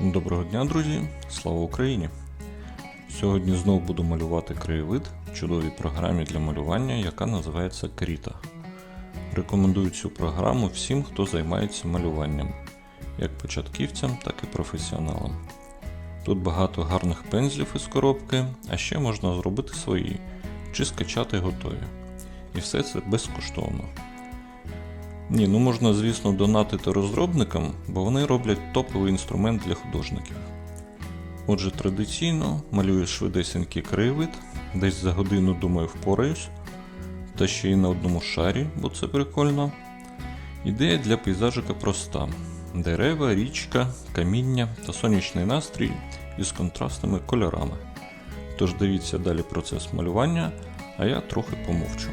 Доброго дня, друзі! Слава Україні! Сьогодні знову буду малювати краєвид в чудовій програмі для малювання, яка називається Кріта. Рекомендую цю програму всім, хто займається малюванням, як початківцям, так і професіоналам. Тут багато гарних пензлів із коробки, а ще можна зробити свої чи скачати готові. І все це безкоштовно. Ні, ну можна, звісно, донатити розробникам, бо вони роблять топовий інструмент для художників. Отже, традиційно малюю швидесенький краєвид, десь за годину, думаю, впораюсь, та ще й на одному шарі, бо це прикольно. Ідея для пейзажика проста: дерева, річка, каміння та сонячний настрій із контрастними кольорами. Тож дивіться далі процес малювання, а я трохи помовчу.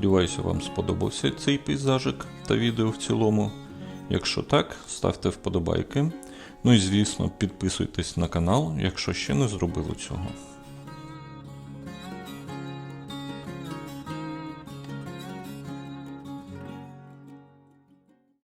Сподіваюся, вам сподобався цей пейзажик та відео в цілому. Якщо так, ставте вподобайки. Ну і звісно, підписуйтесь на канал, якщо ще не зробили цього.